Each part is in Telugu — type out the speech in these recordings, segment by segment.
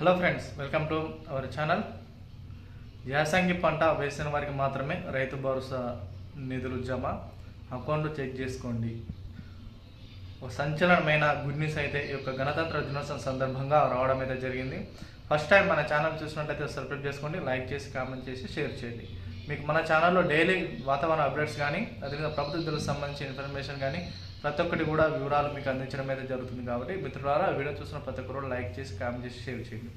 Hello friends welcome to our channel యాసంగి పంట వేసిన వారికి మాత్రమే రైతు భరోసా నిధులు జమ. అకౌంట్ చెక్ చేసుకోండి. ఒక సంచలనమైన గుడ్ న్యూస్ అయితే ఈ యొక్క గణతంత్ర దినోత్సవం సందర్భంగా రావడం అయితే జరిగింది. ఫస్ట్ టైం మన ఛానల్ చూసినట్లయితే సబ్స్క్రైబ్ చేసుకోండి లైక్ చేసి కామెంట్ చేసి షేర్ చేయండి. మీకు మన ఛానల్లో డైలీ వాతావరణ అప్డేట్స్ కానీ అదేవిధంగా ప్రభుత్వ నిధులకు సంబంధించిన ఇన్ఫర్మేషన్ కానీ ప్రతి ఒక్కటి కూడా వివరాలు మీకు అందించడం అయితే జరుగుతుంది కాబట్టి మిత్రులారా వీడియో చూసిన ప్రతి ఒక్కరు లైక్ చేసి కామెంట్ చేసి షేర్ చేయండి.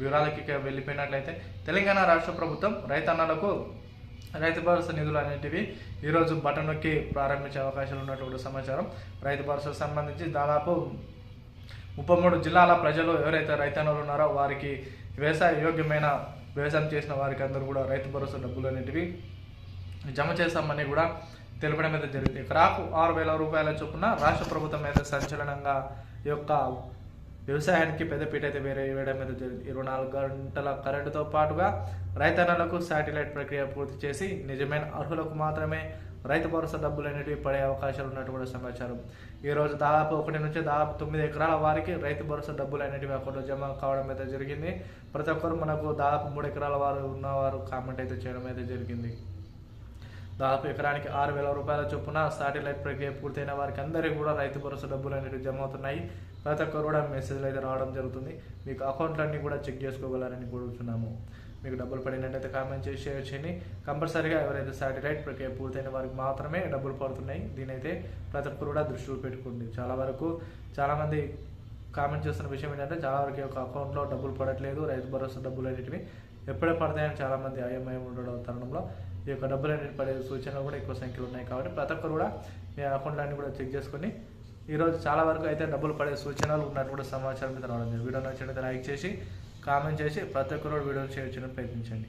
వివరాలకి వెళ్ళిపోయినట్లయితే తెలంగాణ రాష్ట్ర ప్రభుత్వం రైతన్నలకు రైతు భరోసా నిధులు అనేటివి ఈరోజు బటన్ నొక్కి ప్రారంభించే అవకాశాలు ఉన్నటువంటి సమాచారం. రైతు భరోసాకు సంబంధించి దాదాపు ముప్పై మూడు జిల్లాల ప్రజలు ఎవరైతే రైతన్నలు ఉన్నారో వారికి వ్యవసాయ యోగ్యమైన వ్యవసాయం చేసిన వారికి అందరూ కూడా రైతు భరోసా డబ్బులు అనేటివి జమ చేస్తామని కూడా తెలపడం అయితే జరిగింది. క్రాప్ ఆరు వేల రూపాయల చొప్పున రాష్ట్ర ప్రభుత్వం అయితే సంచలనంగా ఈ యొక్క వ్యవసాయానికి పెద్దపీట అయితే వేరే వేయడం అయితే జరిగింది. ఇరవై నాలుగు గంటల కరెంటుతో పాటుగా రైతన్నలకు శాటిలైట్ ప్రక్రియ పూర్తి చేసి నిజమైన అర్హులకు మాత్రమే రైతు భరోసా డబ్బులు అనేటివి పడే అవకాశాలు ఉన్నట్టు కూడా సమాచారం ఈరోజు దాదాపు ఒకటి నుంచి దాదాపు తొమ్మిది ఎకరాల వారికి రైతు భరోసా డబ్బులు అనేటివి అకౌంట్లో జమ కావడం అయితే జరిగింది. ప్రతి ఒక్కరు మనకు దాదాపు మూడు ఎకరాల వారు ఉన్నవారు కామెంట్ అయితే చేయడం అయితే జరిగింది. దాదాపు ఎకరానికి ఆరు వేల రూపాయల చొప్పున సాటిలైట్ ప్రక్రియ పూర్తయిన వారికి అందరికీ కూడా రైతు భరోసా డబ్బులు అనేవి జమ అవుతున్నాయి. ప్రతి ఒక్కరు కూడా మెసేజ్లు అయితే రావడం జరుగుతుంది. మీకు అకౌంట్లన్నీ కూడా చెక్ చేసుకోగలరని కోరుతున్నాము మీకు డబ్బులు పడినట్టయితే కామెంట్ చేసి షేర్ చేయండి. కంపల్సరీగా ఎవరైతే సాటిలైట్ ప్రక్రియ పూర్తయిన వారికి మాత్రమే డబ్బులు పడుతున్నాయి. దీనైతే ప్రతి ఒక్కరు కూడా దృష్టిలో పెట్టుకోండి. చాలా వరకు చాలామంది కామెంట్ చేస్తున్న విషయం ఏంటంటే చాలా వరకు యొక్క అకౌంట్లో డబ్బులు పడట్లేదు. రైతు భరోసా డబ్బులు అనేటివి ఎప్పుడే పడతాయని చాలామంది అయమయం ఉండడం తరుణంలో ఈ యొక్క డబ్బులు అనేది పడే సూచనలు కూడా ఎక్కువ సంఖ్యలో ఉన్నాయి కాబట్టి ప్రతి ఒక్కరు కూడా మీ అకౌంట్లన్నీ కూడా చెక్ చేసుకొని ఈరోజు చాలా వరకు అయితే డబ్బులు పడే సూచనలు ఉన్నట్టు కూడా సమాచారం మీద రావడం వీడియో నచ్చినట్లయితే లైక్ చేసి కామెంట్ చేసి ప్రతి ఒక్కరు కూడా వీడియోని షేర్ చేయడం ప్రయత్నించండి.